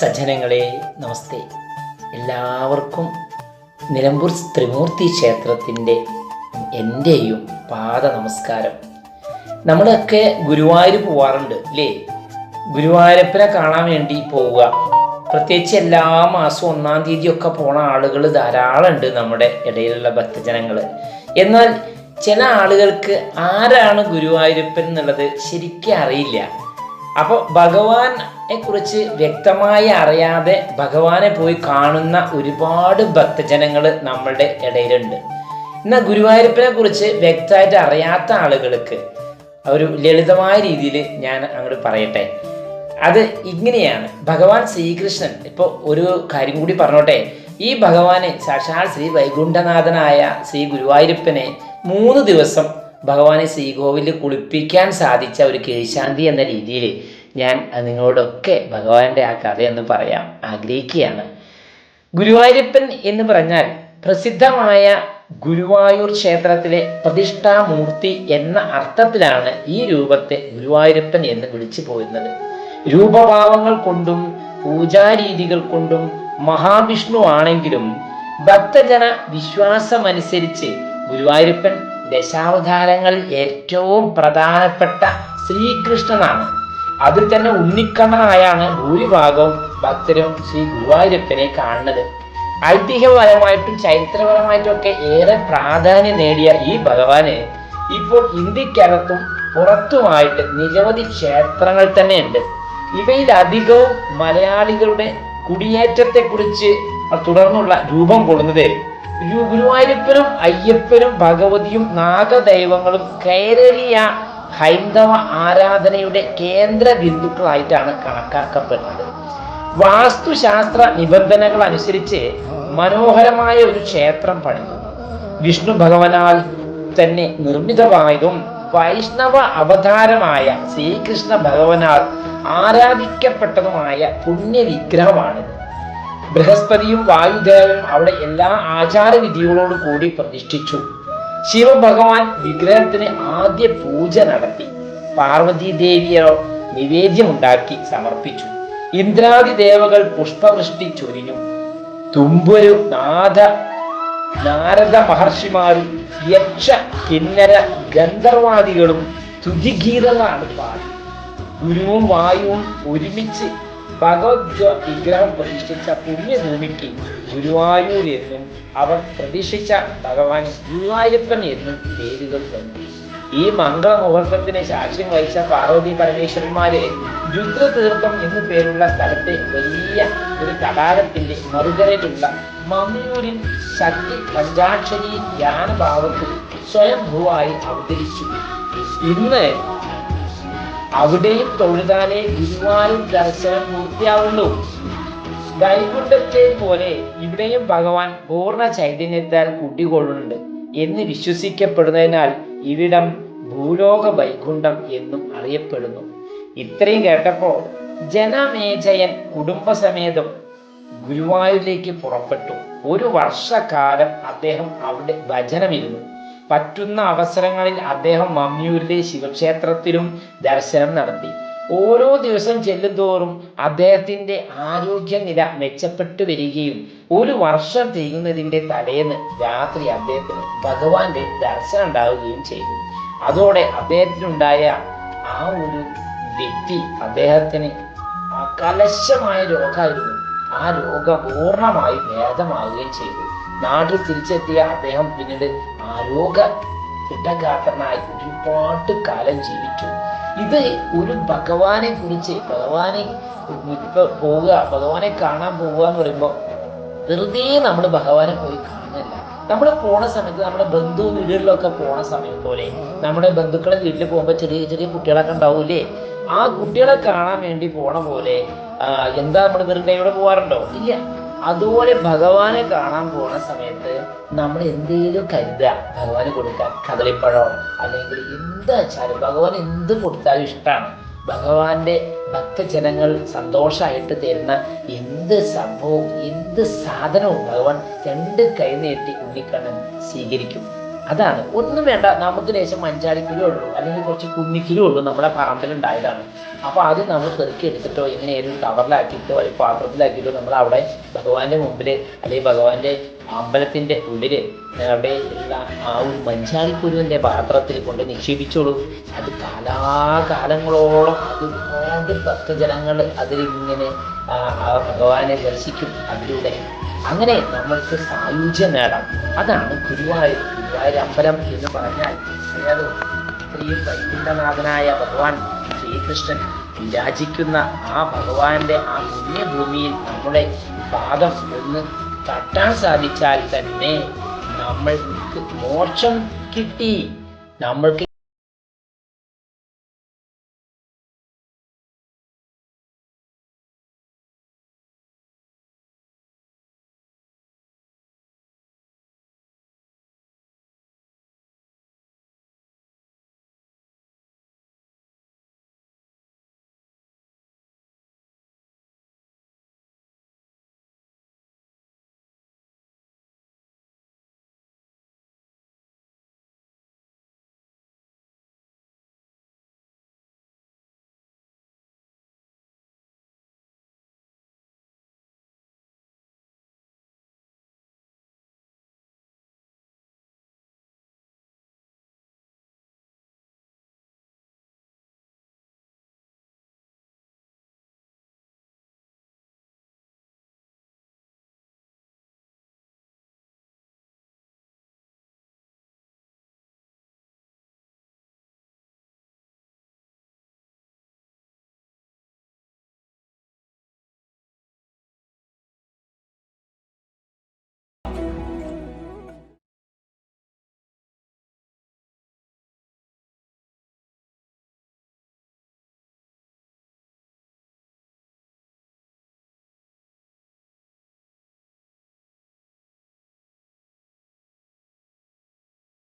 സജ്ജനങ്ങളെ നമസ്തേ. എല്ലാവർക്കും നിലമ്പൂർ ത്രിമൂർത്തി ക്ഷേത്രത്തിന്റെ എന്റെയും പാദ നമസ്കാരം. നമ്മളൊക്കെ ഗുരുവായൂർ പോവാറുണ്ട് അല്ലേ ഗുരുവായൂരപ്പനെ കാണാൻ വേണ്ടി പോവുക. പ്രത്യേകിച്ച് എല്ലാ മാസവും ഒന്നാം തീയതിയൊക്കെ പോണ ആളുകൾ ധാരാളം ഉണ്ട് നമ്മുടെ ഇടയിലുള്ള ഭക്തജനങ്ങൾ. എന്നാൽ ചില ആളുകൾക്ക് ആരാണ് ഗുരുവായൂരപ്പൻ എന്നുള്ളത് ശരിക്കും അറിയില്ല. അപ്പോൾ ഭഗവാനെ കുറിച്ച് വ്യക്തമായി അറിയാതെ ഭഗവാനെ പോയി കാണുന്ന ഒരുപാട് ഭക്തജനങ്ങൾ നമ്മളുടെ ഇടയിലുണ്ട്. എന്നാൽ ഗുരുവായൂരപ്പനെ കുറിച്ച് വ്യക്തമായിട്ട് അറിയാത്ത ആളുകൾക്ക് ഒരു ലളിതമായ രീതിയിൽ ഞാൻ അങ്ങോട്ട് പറയട്ടെ. അത് ഇങ്ങനെയാണ്. ഭഗവാൻ ശ്രീകൃഷ്ണൻ ഇപ്പോൾ ഒരു കാര്യം കൂടി പറഞ്ഞോട്ടെ. ഈ ഭഗവാനെ സാക്ഷാൽ ശ്രീ വൈകുണ്ഠനാഥനായ ശ്രീ ഗുരുവായൂരപ്പനെ മൂന്ന് ദിവസം ഭഗവാനെ ശ്രീകോവിലിൽ കുളിപ്പിക്കാൻ സാധിച്ച ഒരു കേശാന്തി എന്ന രീതിയിൽ ഞാൻ നിങ്ങളോടൊക്കെ ഭഗവാന്റെ ആ കഥയെന്ന് പറയാൻ ആഗ്രഹിക്കുകയാണ്. ഗുരുവായൂരപ്പൻ എന്ന് പറഞ്ഞാൽ പ്രസിദ്ധമായ ഗുരുവായൂർ ക്ഷേത്രത്തിലെ പ്രതിഷ്ഠാമൂർത്തി എന്ന അർത്ഥത്തിലാണ് ഈ രൂപത്തെ ഗുരുവായൂരപ്പൻ എന്ന് വിളിച്ചു പോരുന്നത്. രൂപഭാവങ്ങൾ കൊണ്ടും പൂജാരീതികൾ കൊണ്ടും മഹാവിഷ്ണു ആണെങ്കിലും ഭക്തജന വിശ്വാസമനുസരിച്ച് ഗുരുവായൂരപ്പൻ ദശാവതാരങ്ങളിൽ ഏറ്റവും പ്രധാനപ്പെട്ട ശ്രീകൃഷ്ണനാണ്. അതിൽ തന്നെ ഉണ്ണിക്കണ്ണനായാണ് ഭൂരിഭാഗവും ഭക്തരും ശ്രീ ഗുരുവായൂരപ്പനെ കാണുന്നത്. ഐതിഹ്യപരമായിട്ടും ചരിത്രപരമായിട്ടും ഒക്കെ ഏറെ പ്രാധാന്യം നേടിയ ഈ ഭഗവാന് ഇപ്പോൾ ഇന്ത്യക്കകത്തും പുറത്തുമായിട്ട് നിരവധി ക്ഷേത്രങ്ങൾ തന്നെയുണ്ട്. ഇവയിൽ അധികവും മലയാളികളുടെ കുടിയേറ്റത്തെക്കുറിച്ച് തുടർന്നുള്ള രൂപം കൊള്ളുന്നത് ഗുരുവായൂരപ്പനും അയ്യപ്പനും ഭഗവതിയും നാഗദൈവങ്ങളും കേരളീയ ഹൈന്ദവ ആരാധനയുടെ കേന്ദ്ര ബിന്ദുക്കളായിട്ടാണ് കണക്കാക്കപ്പെടുന്നത്. വാസ്തുശാസ്ത്ര നിബന്ധനകൾ അനുസരിച്ച് മനോഹരമായ ഒരു ക്ഷേത്രം പണിതു. വിഷ്ണു ഭഗവാനാൽ തന്നെ നിർമ്മിതമായതും വൈഷ്ണവ അവതാരമായ ശ്രീകൃഷ്ണ ഭഗവാനാൽ ആരാധിക്കപ്പെട്ടതുമായ പുണ്യവിഗ്രഹമാണിത് ബൃഹസ്പതിയും വായുദേവനും അവിടെ എല്ലാ ആചാരവിധികളോടും കൂടി പ്രതിഷ്ഠിച്ചു. ശിവഭഗവാൻ വിഗ്രഹത്തിന് ആദ്യ പൂജ നടത്തി. പാർവതി ദേവിയോ നിവേദ്യമുണ്ടാക്കി സമർപ്പിച്ചു. ഇന്ദ്രാദി ദേവകൾ പുഷ്പവൃഷ്ടി ചൊരിഞ്ഞു. തുമ്പുരു നാഥ നാരദ മഹർഷിമാരും യക്ഷ കിന്നര ഗന്ധർവാദികളും തുതിഗീതങ്ങളാണ് പാടി. ഗുരുവും വായുവും ഒരുമിച്ച് ഭഗവത് വിഗ്രഹം പ്രതിഷ്ഠിച്ച പുണ്യഭൂമിക്ക് ഗുരുവായൂർ എന്നും അവർ പ്രതിഷ്ഠിച്ച ഭഗവാൻ ഗുരുവായൂരപ്പൻ എന്നും പേരുകൾ തന്നു. ഈ മംഗള മുഹൂർത്തത്തിന് സാക്ഷ്യം വഹിച്ച പാർവതി പരമേശ്വരന്മാരെ രുദ്രതീർത്ഥം എന്നു പേരുള്ള സ്ഥലത്തെ വലിയ ഒരു തടാകത്തിന്റെ മറുകരയിലുള്ള മമ്മിയൂരിൽ ശക്തി പഞ്ചാക്ഷരി ധ്യാനഭാവത്തിൽ സ്വയംഭൂവായി അവതരിച്ചു. ഇന്ന് അവിടെയും തൊഴുതാലേ ഗുരുവായൂർ ദർശനം പൂർത്തിയാവുള്ളൂ. കൈകുണ്ടത്തെ പോലെ ഇവിടെയും ഭഗവാൻ പൂർണ ചൈതന്യത്താൽ കൂട്ടിക്കൊള്ളുന്നുണ്ട് എന്ന് വിശ്വസിക്കപ്പെടുന്നതിനാൽ ഇവിടം ഭൂലോക വൈകുണ്ഠം എന്നും അറിയപ്പെടുന്നു. ഇത്രയും കേട്ടപ്പോൾ ജനമേജയൻ കുടുംബസമേതം ഗുരുവായൂരിലേക്ക് പുറപ്പെട്ടു. ഒരു വർഷക്കാലം അദ്ദേഹം അവിടെ ഭജനമിരുന്നു. പറ്റുന്ന അവസരങ്ങളിൽ അദ്ദേഹം മമ്മിയൂരിലെ ശിവക്ഷേത്രത്തിലും ദർശനം നടത്തി. ഓരോ ദിവസം ചെല്ലുന്തോറും അദ്ദേഹത്തിന്റെ ആരോഗ്യനില മെച്ചപ്പെട്ടു വരികയും ഒരു വർഷം തികയുന്നതിന്റെ തലേന്ന് രാത്രി അദ്ദേഹത്തിന് ഭഗവാന്റെ ദർശനം ഉണ്ടാവുകയും ചെയ്തു. അതോടെ അദ്ദേഹത്തിനുണ്ടായ ആ ഒരു വ്യക്തി അദ്ദേഹത്തിന് കലശമായ രോഗമായിരുന്നു. ആ രോഗം പൂർണമായി ഭേദമാവുകയും ചെയ്തു. നാട്ടിൽ തിരിച്ചെത്തിയ അദ്ദേഹം പിന്നീട് ആരോഗ്യ ദൃഢഗാത്രനായി ഒരുപാട് കാലം ജീവിച്ചു. ഇത് ഒരു ഭഗവാനെ കുറിച്ച് ഭഗവാനെ പോവുക ഭഗവാനെ കാണാൻ പോവുക എന്ന് പറയുമ്പോൾ വെറുതെ നമ്മൾ ഭഗവാനെ പോയി കാണുന്നില്ല. നമ്മൾ പോണ സമയത്ത് നമ്മുടെ ബന്ധു വീടുകളിലൊക്കെ പോണ സമയം പോലെ നമ്മുടെ ബന്ധുക്കളെ വീട്ടിൽ പോകുമ്പോൾ ചെറിയ ചെറിയ കുട്ടികളൊക്കെ ഉണ്ടാവൂലേ ആ കുട്ടികളെ കാണാൻ വേണ്ടി പോണ പോലെ എന്താ നമ്മൾ വെറുതെ ഇവിടെ പോവാറുണ്ടോ? ഇല്ല. അതുപോലെ ഭഗവാനെ കാണാൻ പോണ സമയത്ത് നമ്മൾ എന്തെങ്കിലും കരുതുക. ഭഗവാന് കൊടുക്കാൻ കദളിപ്പഴോ അല്ലെങ്കിൽ എന്താച്ചാലും ഭഗവാൻ എന്ത് കൊടുത്താലും ഇഷ്ടമാണ് ഭഗവാന്റെ ഭക്തജനങ്ങൾ സന്തോഷമായിട്ട് തരുന്ന എന്ത് സംഭവവും എന്ത് സാധനവും ഭഗവാൻ രണ്ട് കൈ നീട്ടി ഉണ്ണിക്കണ്ണൻ സ്വീകരിക്കും. അതാണ്. ഒന്നും വേണ്ട. നമുക്ക് ലേശം മഞ്ചാരിക്കിലേ ഉള്ളൂ. അല്ലെങ്കിൽ കുറച്ച് കുന്നിക്കിലോ ഉള്ളൂ നമ്മുടെ പറമ്പിലുണ്ടായതാണ് അപ്പോൾ അത് നമ്മൾ പെറുക്കി എടുത്തിട്ടോ എങ്ങനെയായാലും കവറിലാക്കിയിട്ടോ അല്ലെങ്കിൽ പാത്രത്തിലാക്കിയിട്ടോ നമ്മൾ അവിടെ ഭഗവാന്റെ മുമ്പിൽ അല്ലെങ്കിൽ ഭഗവാന്റെ അമ്പലത്തിന്റെ ഉള്ളിൽ അവിടെ ഉള്ള ആ ഒരു മഞ്ചാടിക്കുരുവിന്റെ പാത്രത്തിൽ കൊണ്ട് നിക്ഷേപിച്ചോളൂ. അത് കാലാകാലങ്ങളോളം അത് ഒരുപാട് ഭക്തജനങ്ങൾ അതിലിങ്ങനെ ആ ഭഗവാനെ ദർശിക്കും. അതിലൂടെ അങ്ങനെ നമ്മൾക്ക് സായുജ്യം നേടാം. അതാണ് ഗുരുവായൂർ ഗുരുവായൂർ അമ്പലം എന്ന് പറഞ്ഞാൽ അറിയാതോ ശ്രീ വൈകുണ്ഠനാഥനായ ഭഗവാൻ ശ്രീകൃഷ്ണൻ വിരാജിക്കുന്ന ആ ഭഗവാന്റെ ആ പുണ്യഭൂമിയിൽ നമ്മുടെ പാദം ഒന്ന് തട്ടാൻ സാധിച്ചാൽ തന്നെ നമ്മൾക്ക് മോക്ഷം കിട്ടി. നമ്മൾക്ക്